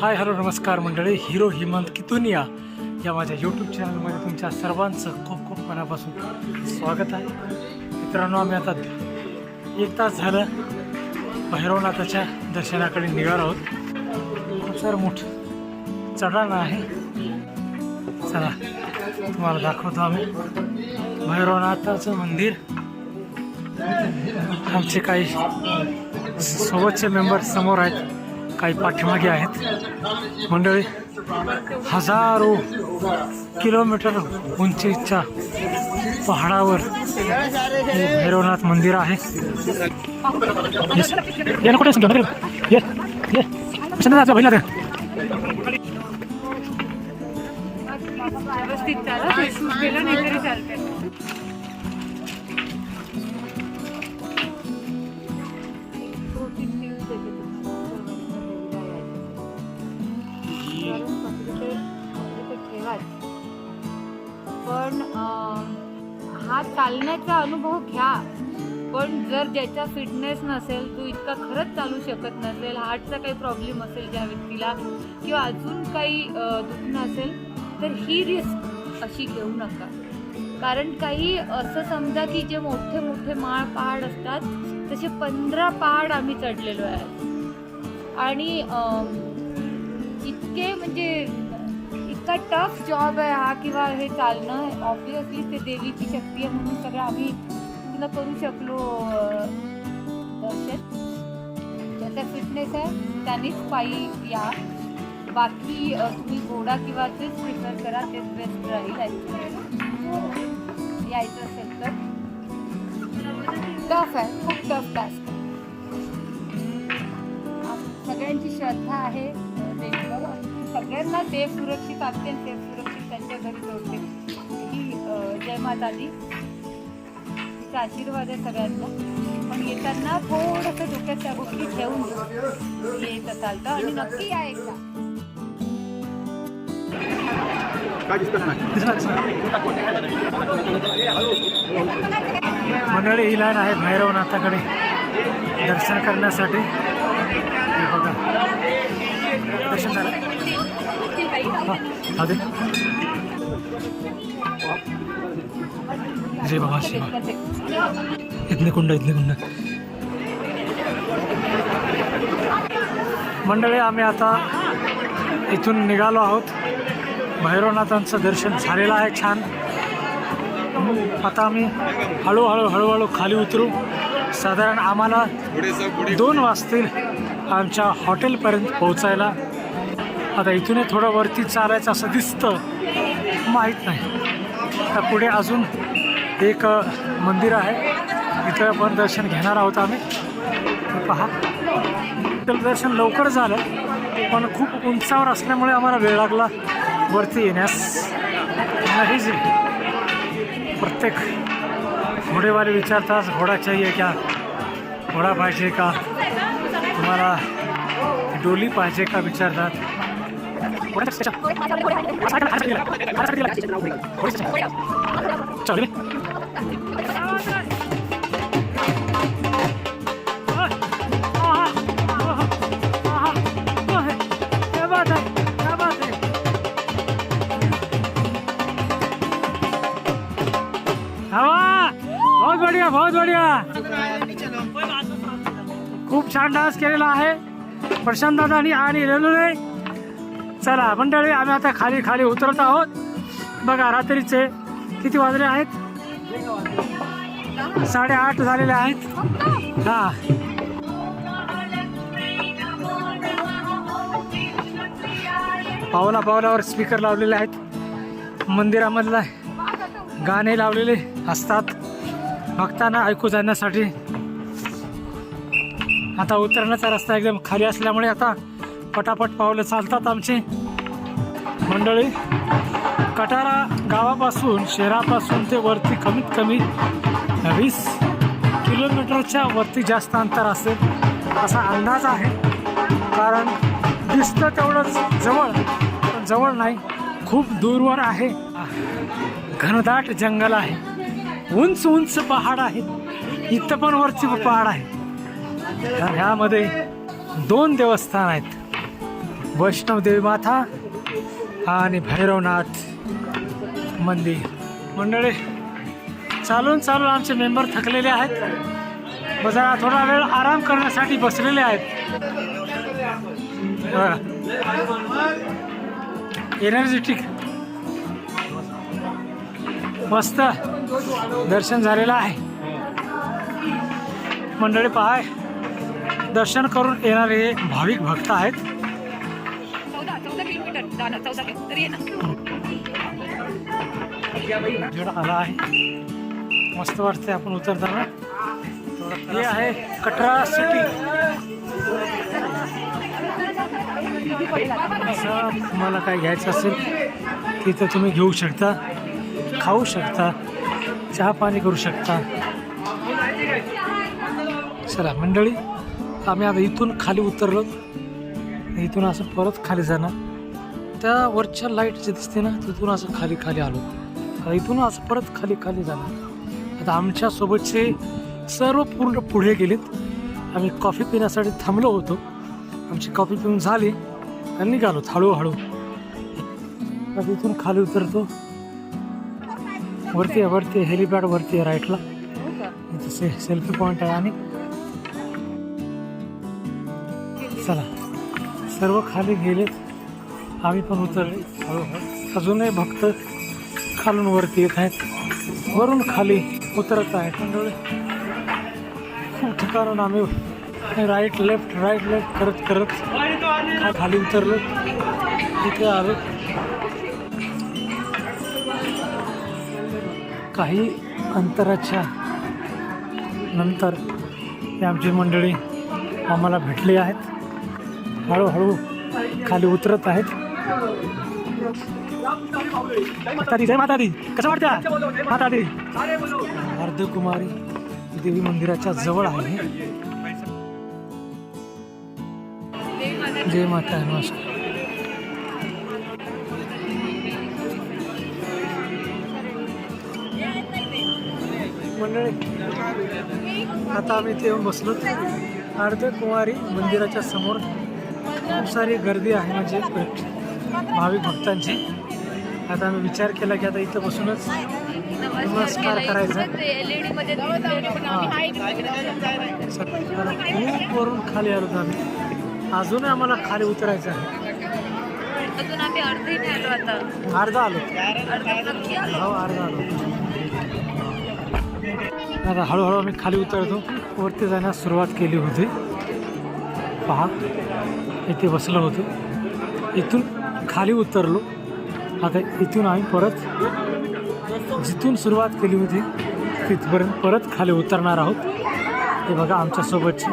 Hi hello नमस्कार मंडळी. Hero Hemant कितुनिया या माझ्या यूट्यूब चॅनलमध्ये तुमच्या सर्वांचं खूप खूप मनापासून स्वागत आहे. मित्रांनो आम्ही आता एक तास झालं भैरवनाथाच्या दर्शनाकडे निघालो आहोत. खूप मोठ मोठं चढाण आहे. चला तुम्हाला दाखवतो आम्ही. भैरवनाथाचं मंदिर. आमचे काही सोबतचे मेंबर समोर आहेत. काही पाठीमागे आहेत. मंडळी हजारो किलोमीटर उंचीच्या पहाडावर भैरवनाथ मंदिर आहे. ये ना कुठे समजा, पण हा चालण्याचा अनुभव घ्या. पण जर ज्याचा फिटनेस नसेल तो इतका खरंच चालू शकत नसेल हार्टचा काही प्रॉब्लेम असेल ज्या व्यक्तीला किंवा अजून काही दुखणं असेल तर ही रिस्क अशी घेऊ नका. कारण काही असं समजा की जे मोठे मोठे माळ पहाड असतात तसे पंधरा पहाड आम्ही चढलेलो आहे. आणि इतके म्हणजे इतका टफ जॉब आहे हा किंवा हे चालणं ऑब्विसली ते देवीची शक्ती आहे म्हणून सगळं आम्ही तुला करू शकलो दर्शन. ज्याचा फिटनेस आहे. त्यानेच पायी या. बाकी तुम्ही घोडा किंवा तेच प्रिफर करा तेच बेस्ट राहील actually. यायचं असेल तर. टफ आहे. खूप टफ टास्क सगळ्यांची श्रद्धा आहे. सगळ्यांना देव सुरक्षित अत्यंत देव सुरक्षित त्यांच्या घरी सोडते ही अं, जय माता दी तिचा आशीर्वाद आहे सगळ्यांना पण येताना थोडंसं डोक्यात त्या गोष्टी ठेवून येत असाल तर आणि नक्की या एकदा. मंडळी ही लाईन आहे भैरवनाथाकडे दर्शन करण्यासाठी. हे बघा. दर्शन झालं. हा, बाबा शिवा. इथले कुंड इथले कुंड. मंडळी आम्ही आता इथून निघालो आहोत. भैरवनाथांचं दर्शन झालेलं आहे छान. आता आम्ही हळूहळू हळूहळू खाली उतरू. साधारण आम्हाला दोन वाजतील आमच्या हॉटेलपर्यंत पोहोचायला. आता इथून थोडं वरती चालायचं असं दिसतं माहीत नाही. तर पुढे अजून एक मंदिर आहे. इथं पण दर्शन घेणार आहोत आम्ही. पहा. दर्शन लवकर झालं पण खूप उंचावर असल्यामुळे आम्हाला वेळ लागला वरती येण्यास. नाही जे. प्रत्येक घोडेवाले विचारतात घोडा चाहिए क्या? घोडा पाहिजे का? तुम्हाला डोली पाहिजे का विचारतात? घोड्याच्या- चल रे. क्या बात है क्या बात है हवा बहुत बढ़िया बहुत बढ़िया खूप छान डान्स केलेला आहे प्रशांत दादानी आणि रेणूने चला मंडळी आम्ही आता खाली खाली उतरत आहोत. बघा रात्रीचे किती वाजले आहेत? साडेआठ झालेले आहेत. हा. पावला पावलावर स्पीकर लावलेले आहेत. मंदिरामधला गाणे लावलेले असतात. भक्तांना ऐकू जाण्यासाठी. आता उतरण्याचा रस्ता एकदम खाली असल्यामुळे आता पटापट पावलं चालतात आमची. मंडळी कटारा गावापासून शहरापासून ते वरती कमीत कमी वीस किलोमीटरच्या वरती जास्त अंतर असेल असा अंदाज आहे. कारण दिसतं तेवढंच जवळ पण जवळ नाही. खूप दूरवर आहे. घनदाट जंगल आहे. उंच उंच पहाड आहेत. इथं पण वरची पहाड आहे. तर ह्यामध्ये दोन देवस्थान आहेत. वैष्णवदेवी माता आणि भैरवनाथ मंदिर. मंडळी चालून चालून आमचे मेंबर थकलेले आहेत. व जरा थोडा वेळ आराम करण्यासाठी बसलेले आहेत. एनर्जेटिक मस्त दर्शन झालेलं आहे. मंडळी पहाय दर्शन करून येणारे भाविक भक्त आहेत. किलोमीटर आला आहे मस्त वाटते आपण उतरताना. हे आहे कटरा सिटी. असं तुम्हाला काय घ्यायचं असेल तिथं तुम्ही घेऊ शकता खाऊ शकता चहा पाणी करू शकता. चला मंडळी आम्ही आता इथून खाली उतरलो. इथून असं परत खाली जाणार. त्या वरच्या लाइट जे दिसते ना तिथून असं खाली खाली आलो. आता इथून असं परत खाली खाली झालं. आता आमच्या सोबतचे सर्व पूर्ण पुढे गेलेत. आम्ही कॉफी पिण्यासाठी थांबलो होतो. आमची कॉफी पिऊन झाली आणि निघालो हळूहळू. आता इथून खाली उतरतो. वरती आहे वरती हेलिपॅड वरती आहे राईटला इथे से सेल्फी पॉईंट आहे आणि चला. सर्व खाली गेलेत. आम्ही पण उतरले. हळूहळू अजूनही भक्त खालून वरती येत आहेत. वरून खाली उतरत आहेत मंडळी खूप ठिकाणून आम्ही राईट लेफ्ट राईट लेफ्ट करत करत खाली उतरलो. तिथे आलो. काही अंतराच्या नंतर आमची मंडळी आम्हाला भेटली आहेत. हळूहळू खाली उतरत आहेत. मातादी जय मातादी कसं वाटतं मातादी अर्धकुमारी देवी मंदिराच्या जवळ आहे. जय माता नमस्कार. मंडळी आता आम्ही इथे येऊन बसलो. अर्धकुमारी मंदिराच्या समोर खूप सारी गर्दी आहे म्हणजे भाविक भक्तांची. आता आम्ही विचार केला की आता इथं बसूनच नमस्कार करायचा. खूप वरून खाली आलो होतो आम्ही. अजूनही आम्हाला खाली उतरायचं आहे. अजून आम्ही अर्धे आता. आलो. हो अर्धा आलो. आता हळूहळू आम्ही खाली उतरतो. वरती जाण्यास सुरुवात केली होती. पहा इथे बसलो होतो. इथून खाली उतरलो. आता इथून आम्ही परत जिथून सुरुवात केली होती तिथपर्यंत परत खाली उतरणार आहोत. हे बघा आमच्यासोबतचे.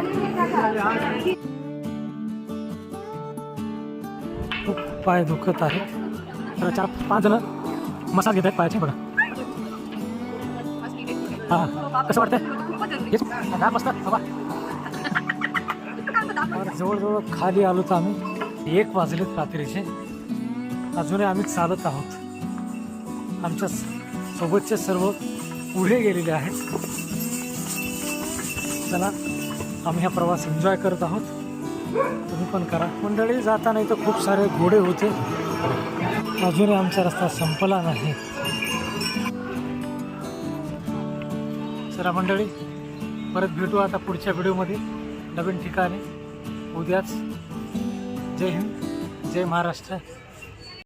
खूप पाय दुखत आहेत तर चार पाच जण मसाज घेत आहेत पायाचे बघा. हा कसं वाटतंय? बाबा. जवळजवळ खाली आलो तर आम्ही. एक वाजलेत रात्रीचे. अजूनही आम्ही चालत आहोत. आमच्या सोबतचे सर्व पुढे गेलेले आहेत. चला आम्ही हा प्रवास एन्जॉय करत आहोत. तुम्ही पण करा. मंडळी जाताना इथं खूप सारे घोडे होते. अजूनही आमचा रस्ता संपला नाही. चला मंडळी परत भेटू आता पुढच्या व्हिडिओमध्ये. नवीन ठिकाणी. उद्याच. जय हिंद जय महाराष्ट्र.